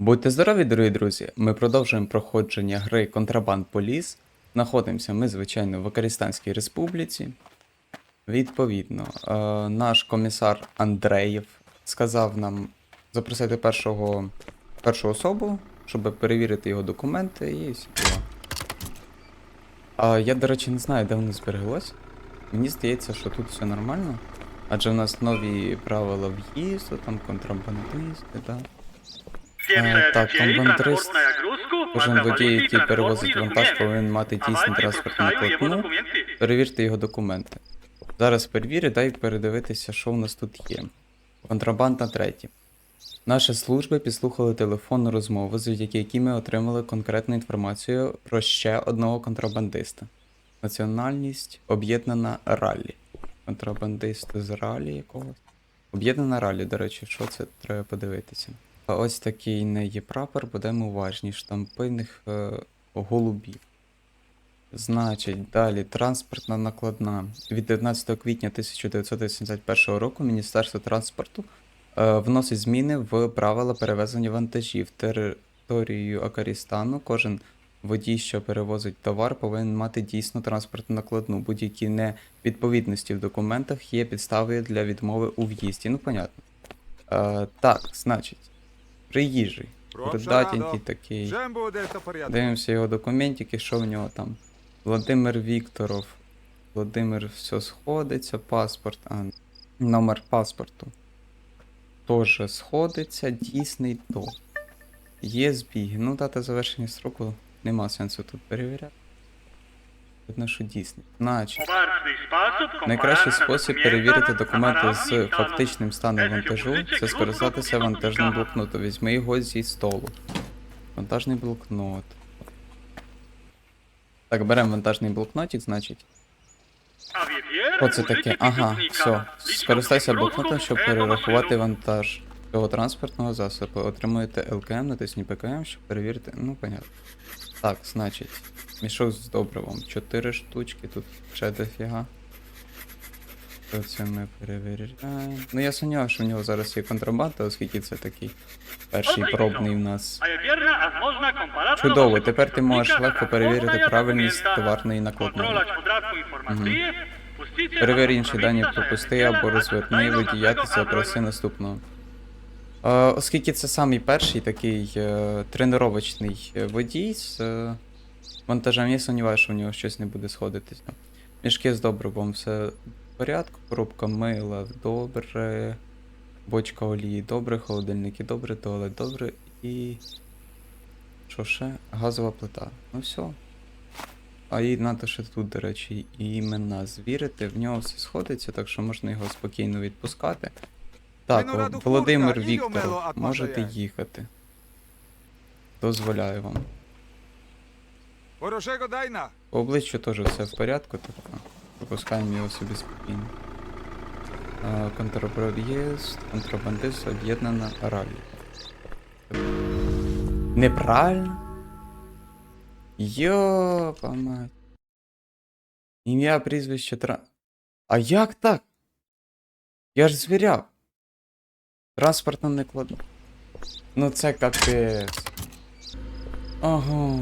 Будьте здорові, дорогі друзі! Ми продовжуємо проходження гри Контрабанд Поліс. Знаходимося ми, звичайно, в Акарістанській Республіці. Відповідно, е, наш комісар Андреєв сказав нам запросити першого, першу особу, щоб перевірити його документи і всі. А я, до речі, не знаю, де воно збереглось. Мені здається, що тут все нормально. Адже в нас нові правила в'їзду, там контрабандисти, так. Pierwsze konwentryst, transport na Jagrósku, Кожен водій, який перевозить вантаж, повинен мати Walter транспортний платну, перевірте його документи. Зараз перевірю, дай передивитися, що в нас тут є. Контрабанда третє. Наші служби підслухали телефонну розмову, завдяки якій ми отримали конкретну інформацію про ще одного контрабандиста. Національність об'єднана раллі. Контрабандист з ралі якогось. Об'єднана ралі, до речі, що це треба подивитися. Ось такий не є прапор, будемо уважні, штампиних е, голубів. Значить, далі транспортна накладна. Від 19 квітня 1981 року Міністерство транспорту е, вносить зміни в правила перевезення вантажів територією Акарістану. Кожен водій, що перевозить товар, повинен мати дійсну транспортну накладну. Будь-які невідповідності в документах є підставою для відмови у в'їзді. Ну, понятно. Е, так, значить, приїжджий. Прошу такий. Дивимося його документики, що в нього там. Владимир Вікторов. Владимир все сходиться, паспорт, а номер паспорту. Теж сходиться, дійсний то. Є збіги. Ну, дата завершення строку нема сенсу тут перевіряти. Що дійсний. Значить, найкращий спосіб перевірити документи з фактичним станом вантажу це скористатися вантажним блокнотом. Візьми його зі столу. Вантажний блокнот. Так, беремо вантажний блокнотик, значить. A wie wiele Що це таке? Ага, все. Скористайся блокнотом, щоб перерахувати вантаж цього транспортного засобу. Отримуєте ЛКМ, натисніть ПКМ, щоб перевірити. Ну, понятно. Так, значить, мішок з добривом. Чотири штучки, тут ще дофіга. Це ми перевіряємо. Ну я сумніваюся, що в нього зараз є контрабанда, оскільки це такий перший пробний в нас. Чудово, тепер ти можеш легко перевірити правильність товарної накладної. puścicie Перевір інші дані, пропусти або розверни naszego запроси handlu наступного. Е, оскільки це самий перший такий е, тренувачний е, водій з вантажем, я сумніваюся, що в нього щось не буде сходитися. Мішки з добривом все в порядку, коробка мила добре, бочка олії добре, холодильники добре, туалет добре і. Що ще? Газова плита. Ну все. А і надо ще тут, до речі, імена звірити. В нього все сходиться, так що можна його спокійно відпускати. Так, Володимир Вікторов, можете їхати. Дозволяю вам. По обличчю теж все в порядку, тобто пропускаємо його собі спокійно. Контрабандист, контрабандист, об'єднана ралі. Неправильно? Йопа мать. Ім'я, прізвище тра. А як так? Я ж звіряв. Транспортно не кладу. Ну це капець. Ого.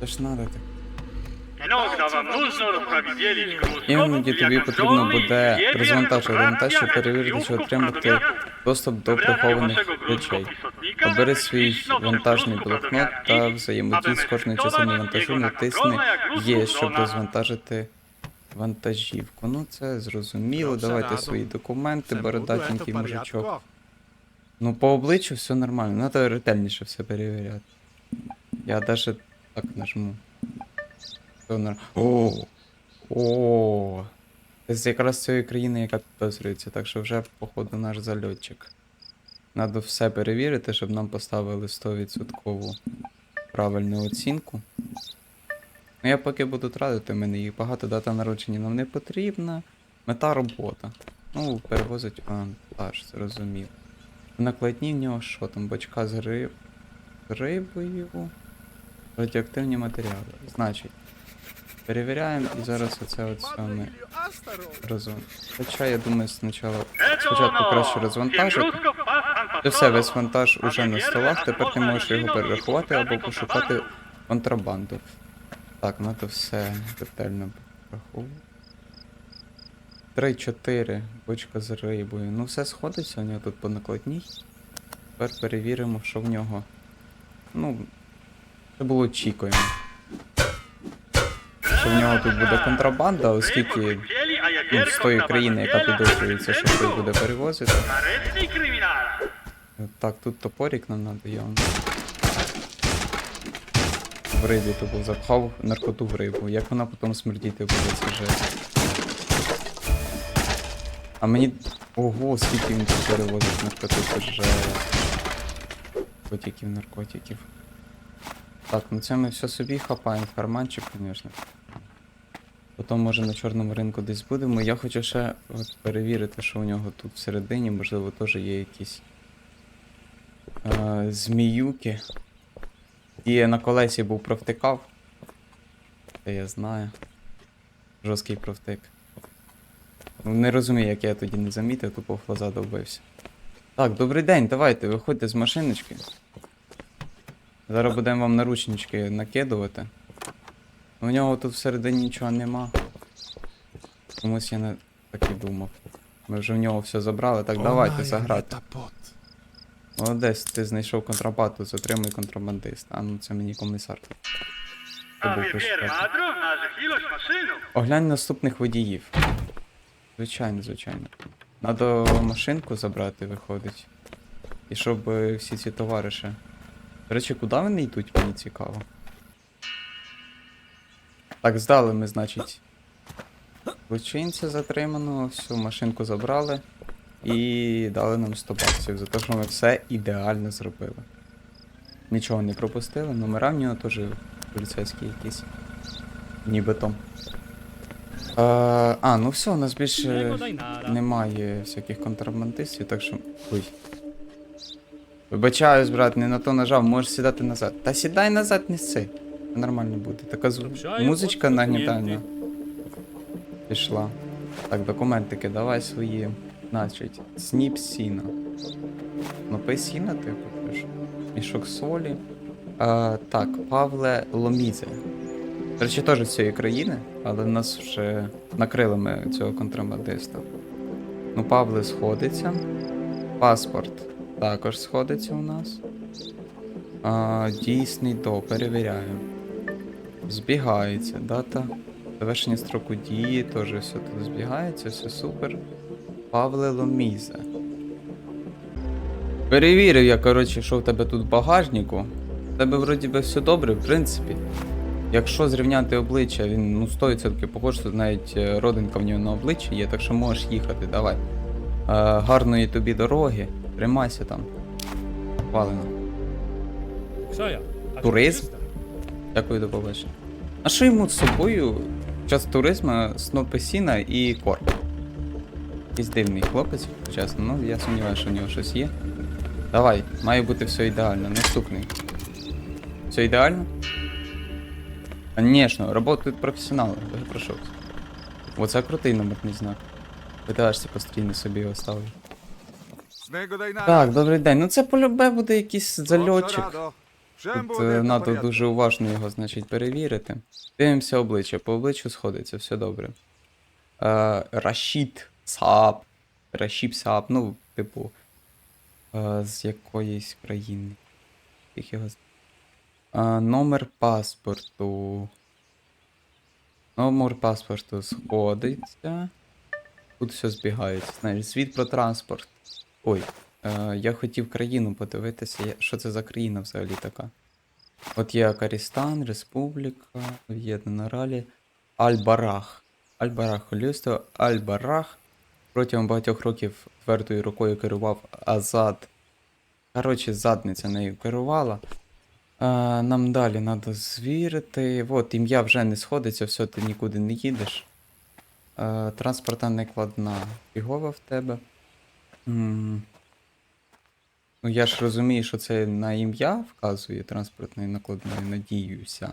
Це ж надо так. Нужно Іноді тобі потрібно буде розвантажити вантаж, щоб перевірити, чи отримати доступ до прихованих речей. Обери свій вантажний блокнот та взаємодій з aby кожною частиною вантажу, натисни Є, щоб розвантажити вантажівку. Ну це зрозуміло. Давайте свої документи, бородатенький мужичок. Ну, по обличчю все нормально, треба ретельніше все перевіряти. Я даже так нажму. Все нор... О! О! Це якраз цієї країни, яка підозрюється, так що вже, походу, наш зальотчик. Надо все перевірити, щоб нам поставили 100% правильну оцінку. Ну, я поки буду тратити, в мене їх багато дата народження нам не потрібна. Мета робота. Ну, перевозить вантаж, зрозумів. Накладні в нього що там? Бочка з риб... рибою. Радіоактивні матеріали. Значить. Перевіряємо і зараз оце от саме розвон. Хоча я думаю, спочатку, спочатку краще розвантажити. Це все, весь вантаж уже на столах, тепер ти можеш його перерахувати або пошукати контрабанду. Так, ну то все ретельно пораховую. 3-4, бочка з рибою. Ну все сходиться у нього тут по накладній. Тепер перевіримо, що в нього. Ну, це було очікуємо. Що в нього тут буде контрабанда, оскільки ну, з тої країни, яка підозрюється, що хтось буде перевозити. Так, тут топорик нам надо. В рибі то був запхав наркоту в рибу. Як вона потім смердіти буде, це вже. А мені. Ого, скільки він тут перевозить наркоту, це вже. Наркотиків, наркотиків. Так, ну це ми все собі хапаємо карманчик, звісно. Потім, може, на чорному ринку десь будемо. Я хочу ще от, перевірити, що у нього тут всередині, можливо, теж є якісь е, зміюки. І на колесі був провтикав. Це я знаю. Жорсткий провтик. Ну, не розумію, як я тоді не замітив, тупо в глаза довбився. Так, добрий день, давайте, виходьте з машиночки. Зараз будемо вам наручнички накидувати. У нього тут всередині нічого нема. Комусь я не так і думав. Ми вже в нього все забрали, так давайте заграти. Молодець, ти знайшов контрабанду, затримуй контрабандиста. А ну це мені комісар. Оглянь наступних водіїв. Звичайно, звичайно. Надо машинку забрати, виходить. І щоб е, всі ці товариші. До речі, куди вони йдуть, мені цікаво. Так, здали ми, значить. Злочинця затримано, всю машинку забрали. І дали нам 100 баксів за те, що ми все ідеально зробили. Нічого не пропустили, номера в нього теж поліцейські якісь. Нібито. Е, а, ну все, у нас більше немає всяких контрабандистів, так що. Ой. Вибачаюсь, брат, не на то нажав, можеш сідати назад. Та сідай назад, не сси. Нормально буде. Така зву... Музичка нагнітальна. Пішла. Так, документики, давай свої. Значить, сніп сіна. Ну, пий сіна, ти купиш. Мішок солі. А, так, Павле Ломізе. До речі, теж з цієї країни, але нас вже накрили ми цього контрабандиста. Ну, Павле сходиться. Паспорт також сходиться у нас. А, дійсний до, перевіряю. Збігається. Дата завершення строку дії, теж все тут збігається, все супер. Павле Ломізе. Перевірив я, коротше, що в тебе тут в багажнику. В тебе вроді би все добре, в принципі. Якщо зрівняти обличчя, він ну 100% похож, тут навіть е, родинка в нього на обличчі є, так що можеш їхати, давай. Е, гарної тобі дороги, тримайся там. Я? Туризм? Дякую, до побачення. А що йому з собою? Час туризму, снопи сіна і корм. Якийсь дивний хлопець, чесно, ну я сумніваюся, що в нього щось є. Давай, має бути все ідеально, наступний. Все ідеально? Конечно, работают професіонали, я прошу. Оце крутий номерний знак. Питаєшся постійно собі його ставлю. Так, добрий день. Ну це полюбе буде якийсь зальотчик. Тут надо дуже уважно його, значить, перевірити. Дивимося обличчя, по обличчю сходиться, все добре. Е, Рашід Сааб. Рашіб Сааб, ну, типу, е, з якоїсь країни. Як його... Е, номер паспорту. Номер паспорту сходиться. Тут все збігається. Знаєш, звіт про транспорт. Ой, е, я хотів країну подивитися, що це за країна взагалі така. От є Акарістан, Республіка, Об'єднана Ралі, Аль-Барах. Аль-Барах, Холюсто, Аль-Барах. Протягом багатьох років твердою рукою керував Азад. Коротше, задниця нею керувала. Нам далі треба звірити. От, ім'я вже не сходиться, все, ти нікуди не їдеш. А, транспортна накладна фігова в тебе. Ну, я ж розумію, що це на ім'я вказує транспортної накладної, надіюся.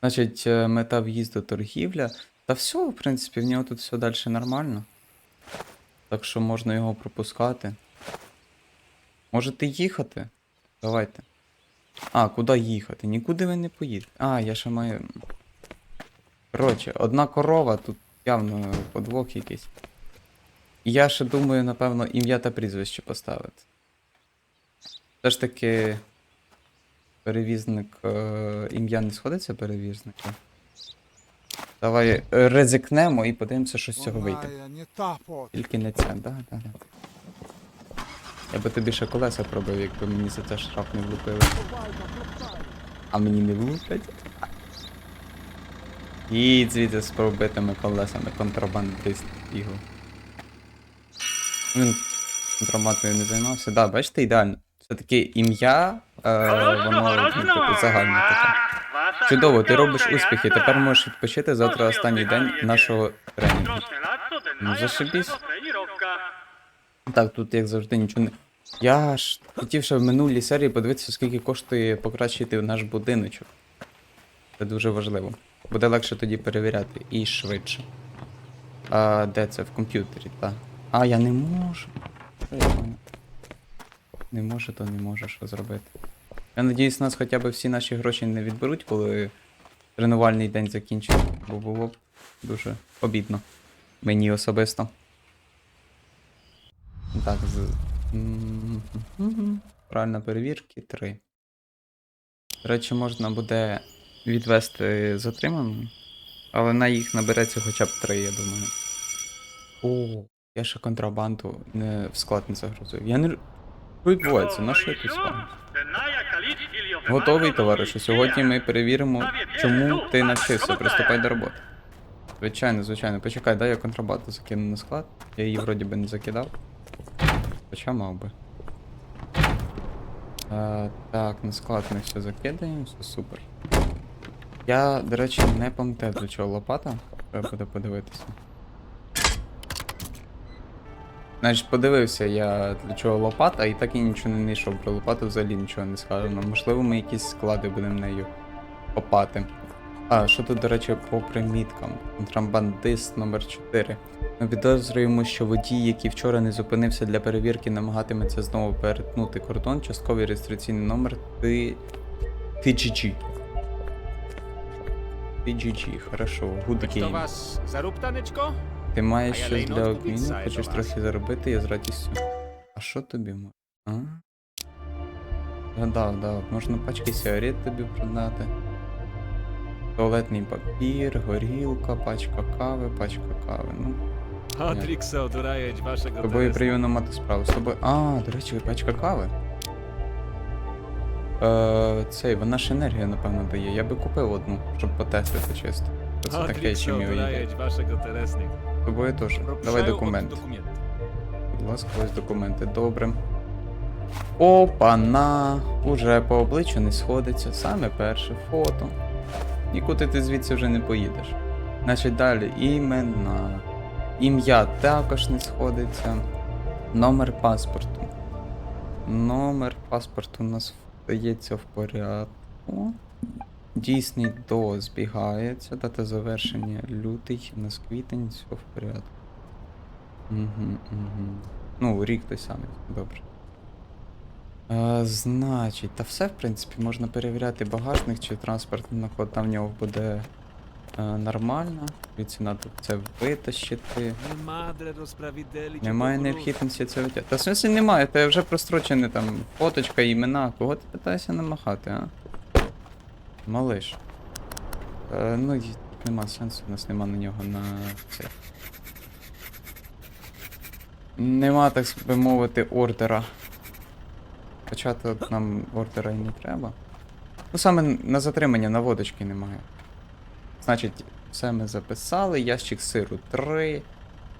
Значить, е, мета в'їзду торгівля. Та все, в принципі, в нього тут все далі нормально. Так що можна його пропускати. Можете їхати? Давайте. А, куди їхати? Нікуди ви не поїдете. А, я ще маю. Коротше, одна корова, тут явно подвох якийсь. Я ще думаю, напевно, ім'я та прізвище поставити. Все ж таки. Перевізник. Е, ім'я не сходиться перевізника. Давай е, ризикнемо і подивимося, що з цього вийде. Тільки не це, да, да, да. Я би тобі ще колеса пробив, якби мені за це штраф не влупили. А мені не влуплять. І звідси з пробитими колесами контрабандист бігав. Він контрабандою не займався. Да, бачите, ідеально. Все-таки ім'я, е, воно типу, загальне таке. Чудово, ти робиш успіхи, тепер можеш відпочити завтра останній день нашого тренінгу. Ну, зашибісь. Так, тут як завжди нічого не. Я ж хотів ще в минулій серії подивитися, скільки коштує покращити наш будиночок. Це дуже важливо. Буде легше тоді перевіряти і швидше. А, де це? В комп'ютері, так. А, я не можу. Не можу, то не можу що зробити. Я надіюсь, нас хоча б всі наші гроші не відберуть, коли тренувальний день закінчиться, бо було б дуже обідно. Мені особисто. Так, з. Правильно перевірки 3. До речі, можна буде відвести затриману, але на їх набереться хоча б 3, я думаю. О, я ще контрабанду не в склад не загрузив. Я не. відбувається? На що тут з? Готовий, товаришу. Сьогодні ми перевіримо, чому ти навчився. Приступай до роботи. Звичайно, звичайно. Почекай, дай я контрабанду закину на склад. Я її вроді би не закидав. Хоча мав би. А, так, на склад ми все закидаємо, все супер. Я, до речі, не пам'ятаю, для чого лопата. Треба буде подивитися. Значить, подивився я для чого лопата, і так і нічого не знайшов. Про лопату взагалі нічого не сказано. Можливо, ми якісь склади будемо нею копати. А, що тут, до речі, по приміткам? Контрабандист номер 4 Ми підозрюємо, що водій, який вчора не зупинився для перевірки, намагатиметься знову перетнути кордон, частковий реєстраційний номер Т... TGG. TGG, хорошо, good game. Ти маєш щось для обміну, хочеш трохи заробити, я з радістю. А що тобі можна? А? Гадав, да, можна пачки сигарет тобі продати. Туалетний папір, горілка, пачка кави, пачка кави. Ну, Otrix odurajeć waszego з тобою приємно мати справу. З тобою. А, до речі, пачка кави. Е, цей, вона ж енергію, напевно, дає. Я би купив одну, щоб потестити чисто. Це таке, чим його їде. З тобою теж. Давай документ. Документ. Будь ласка, ось документи. Добре. Опа-на! Уже по обличчю не сходиться. Саме перше фото. Нікуди ти звідси вже не поїдеш. Значить, далі імена. Ім'я також не сходиться. Номер паспорту. Номер паспорту у нас вдається в порядку. Дійсний до збігається. Дата завершення лютий, у нас квітень, все в порядку. Угу, угу. Ну, рік той самий, добре. Е, значить, та все, в принципі, можна перевіряти багажник чи транспортний наклад, там в нього буде е, нормально. Звідси треба це витащити. Немає необхідності це витягти. Та в смысле немає, це вже прострочене там фоточка, імена. Кого ти питаєшся намахати, а? Малиш. Е, ну, нема сенсу, у нас нема на нього на це. Нема, так би мовити, ордера. Хоча тут нам ордера і не треба. Ну саме на затримання на водочки немає. Значить, все ми записали. Ящик сиру 3.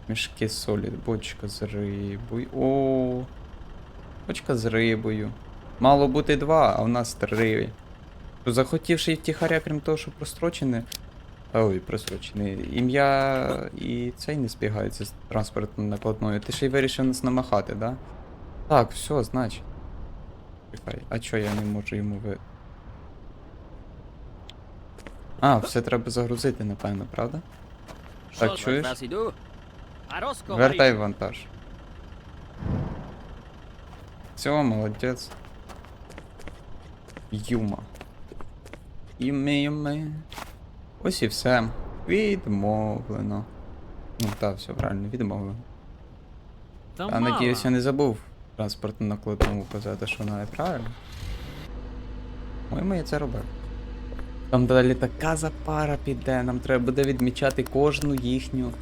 Мішки солі, бочка з рибою. О, бочка з рибою. Мало бути два, а в нас три. То захотівши втіхаря, крім того, що прострочене. Ой, прострочене. Ім'я і цей не збігається з транспортною накладною. Ти ще й вирішив нас намахати, да? Так, все, значить. Чекай, а чо я не можу йому ви. А, все треба загрузити, напевно, правда? Так, чуєш? Вертай вантаж. Все, молодець. Юма. Юми, юми. Ось і все. Відмовлено. Ну так, все правильно, відмовлено. Та А надіюсь, я не забув транспортну накладному казати, що вона неправильно. Моєму я це робив. Там далі така запара піде, нам треба буде відмічати кожну їхню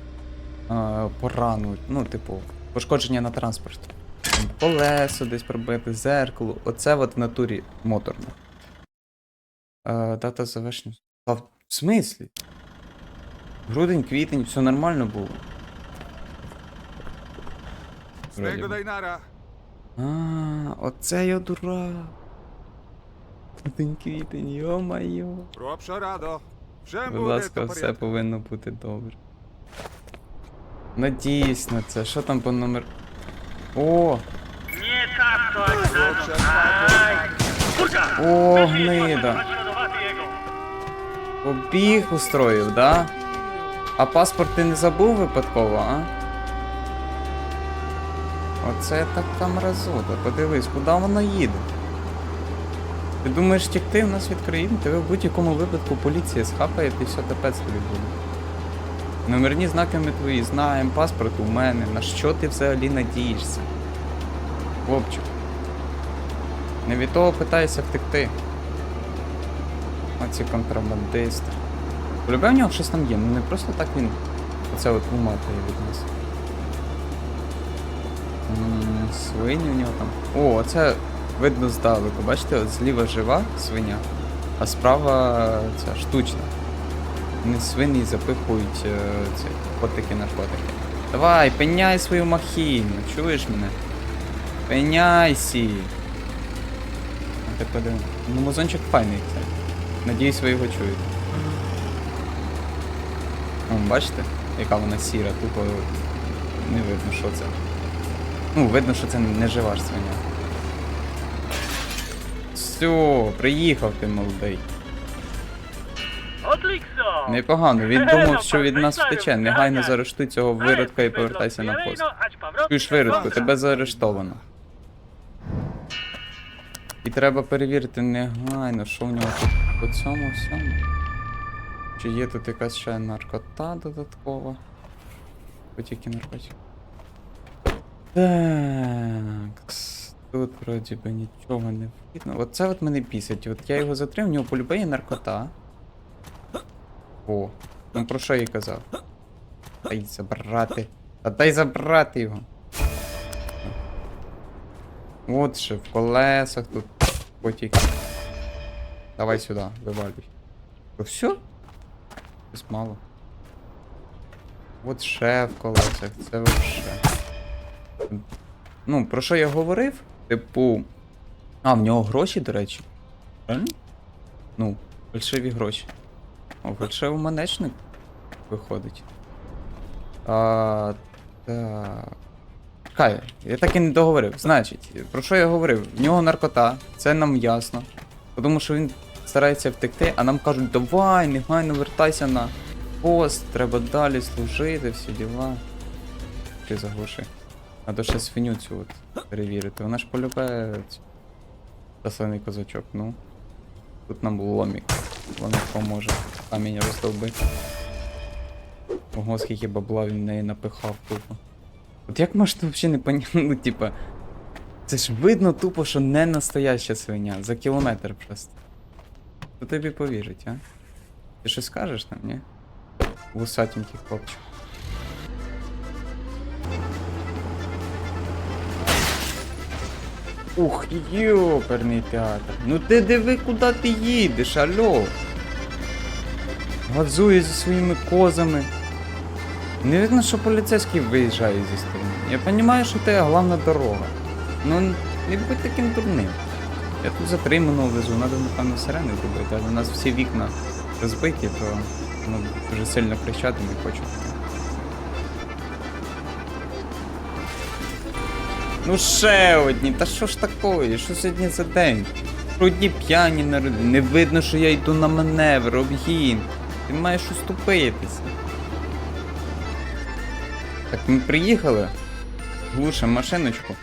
е, порану. Ну, типу, пошкодження на транспорт. Колесо десь пробити, зеркало. Оце от в натурі моторно. Е, дата завершення. В смислі? Грудень, квітень, все нормально було. Вроді. А, оце я дурак. Один квітень, йо-майо. Робша радо. Вже Будь ласка, все повинно бути добре. Надіюсь на це. Що там по номер. О! Tak to jak na О, гнида! Побіг устроїв, да? А паспорт ти не забув випадково, а? Оце така мразота. Подивись, куди вона їде. Ти думаєш тікти в нас від країни? Тебе в будь-якому випадку поліція схапає, ти все капець тобі буде. Номерні знаки ми твої знаємо, паспорт у мене. На що ти взагалі надієшся? Хлопчик. Не від того питаєшся втекти. Оці контрабандисти. Полюбе в нього щось там є, ну не просто так він оце от уматує від нас. Свині у нього там. О, це видно здалеку. Бачите, от зліва жива свиня, а справа ця штучна. Вони свині запихують е, ці котики наркотики. Давай, пеняй свою махіну, чуєш мене? Пеняйся! А ти подиви. Ну, музончик файний це. Надіюсь, ви його чуєте. Бачите, яка вона сіра, тупо не видно, що це. Ну, видно, що це не жива ж свиня. Все, приїхав ти молодий. Непогано, він думав, що від нас втече. Негайно заарештуй цього виродка і повертайся на пост. Чуєш виродку, тебе заарештовано. І треба перевірити негайно, що в нього тут по цьому всьому. Чи є тут якась ще наркота додаткова? Бо тільки наркотик. Так. Тут вроді би нічого не видно. Оце от мене бісить. От я його затрив, в нього полюбе є наркота. О, ну про що я казав? Дай забрати. Та дай забрати його. От ще в колесах тут потік. Давай сюди, вивалюй. То все? Щось мало. От ще в колесах, це вообще. Ну, про що я говорив? Типу. А, в нього гроші, до речі. Ну, фальшиві гроші. О, фальшивий монечник виходить. А, так. Чекай, я так і не договорив. Значить, про що я говорив? В нього наркота, це нам ясно. Тому що він старається втекти, а нам кажуть, давай, негайно вертайся на пост, треба далі служити, всі діла. Ти заглуши. Надо ще свиню цю от перевірити. Вона ж полюбе цю. Засланий козачок, ну. Тут нам ломік. Ломік поможе. Камінь роздовбити. Ого, скільки бабла він неї напихав тупо. От як можна взагалі не поняти, ну типа. Це ж видно тупо, що не настояща свиня. За кілометр просто. Хто тобі повірить, а? Ти щось скажеш там, ні? Вусатенький хлопчик. Ух, йоперний театр. Ну ти диви, куди ти їдеш, алло. Газує зі своїми козами. Не видно, що поліцейський виїжджає зі сторони. Я розумію, що це головна дорога. Ну, не будь таким дурним. Я тут затриманого везу, треба, напевно, сирени зробити, але у нас всі вікна розбиті, то воно дуже сильно кричати не хочу. Ну ще одні, та що ж такое? Що сьогодні за день? Одні п'яні народи. Не видно, що я йду на маневр, обгін. Ти маєш уступитися. Так ми приїхали. Глушим машиночку.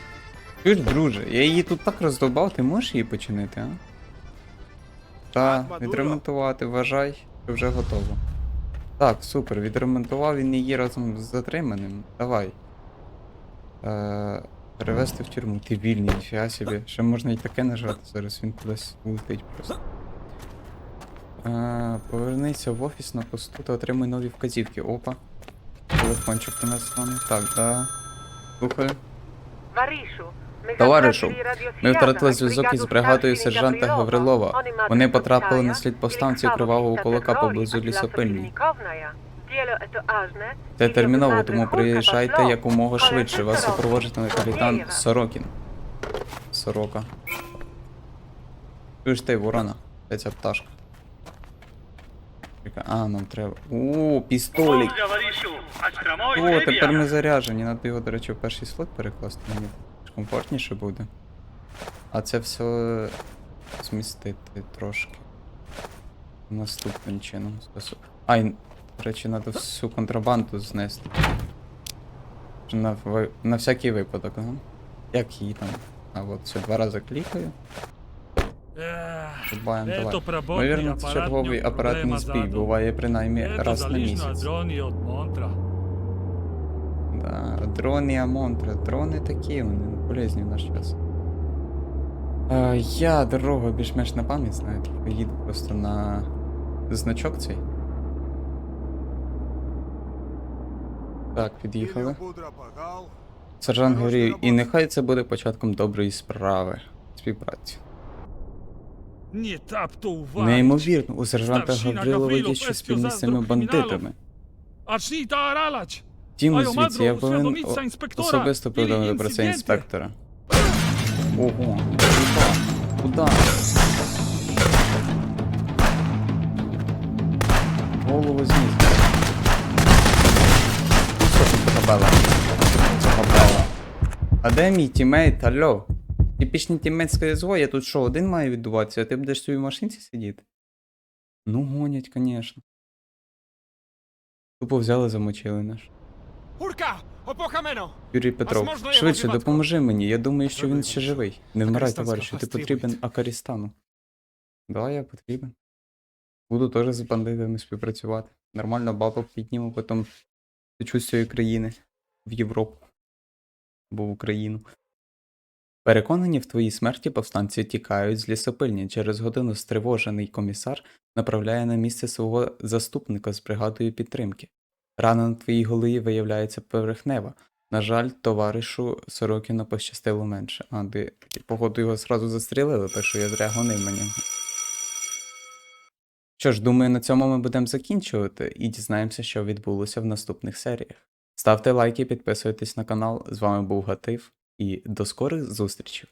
Чуєш, друже, я її тут так роздовбав, ти можеш її починити, а? Та, Так, відремонтувати, вважай, що вже готово. Так, супер, відремонтував він її разом з затриманим. Давай. Е, перевести в тюрму. Ти вільний, ніфіга собі. Ще можна і таке нажати, зараз він кудись улетить просто. Е, повернися в офіс на посту та отримай нові вказівки. Опа. Телефончик у нас дзвонить. Так, да. Слухаю. Товаришу, Товаришу, ми втратили зв'язок із бригадою сержанта Гаврилова. Вони потрапили на слід повстанців кривавого кулака поблизу лісопильні. Це терміново, тому приїжджайте якомога швидше. Вас супроводжує капітан Сорокін. Сорока. Чуєш ти, ворона? Де ця пташка? А, нам треба. О, пістолік! О, тепер ми заряжені. Надо його, до речі, в перший слот перекласти. Мені комфортніше буде. А це все змістити трошки. Наступним чином. Ай, до речі, треба всю контрабанду знести. На, на всякий випадок, ага. Як її там? А от все, два рази клікаю. Добавимо, давай. Ймовірно, це черговий апаратний збій. Буває принаймні раз на місяць. Да, дрони Амонтра. Дрони такі, вони полезні в наш час. Е, я дорогу більш-менш на пам'ять знаю, тільки їду просто на значок цей. Так, під'їхали. Сержант говорив, і нехай це буде початком доброї справи. Співпраці. Ні, тап то. Неймовірно, у сержанта Гаврилова Гаврилов, щось з цими бандитами. Тіму звідси, я повинен особисто повідомити про це інспектора. Ого? Куда? Голову зніс. Хабела? Це хабела. А де мій тімейт, алло? Типічний тімейт скаже, я тут що, один має відбуватися, а ти будеш в своїй машинці сидіти? Ну, гонять, конечно. Тупо взяли, замочили наш. Урка! Опока мено! Юрій Петров, швидше допоможи мені. Я думаю, що він ще живий. Не вмирай, товаришу, ти потрібен. Акарістану. Да, я потрібен. Буду теж з бандитами співпрацювати. Нормально бабок підніму, потім течу з цієї країни в Європу або в Україну. Переконані в твоїй смерті повстанці тікають з лісопильні. Через годину стривожений комісар направляє на місце свого заступника з бригадою підтримки. Рана на твоїй голові виявляється поверхнева. На жаль, товаришу Сорокіна пощастило менше. А, де, походу, його зразу застрілили, так що я зря гонив на нього. Що ж, думаю, на цьому ми будемо закінчувати і дізнаємося, що відбулося в наступних серіях. Ставте лайки, підписуйтесь на канал. З вами був Гатив і до скорих зустрічей!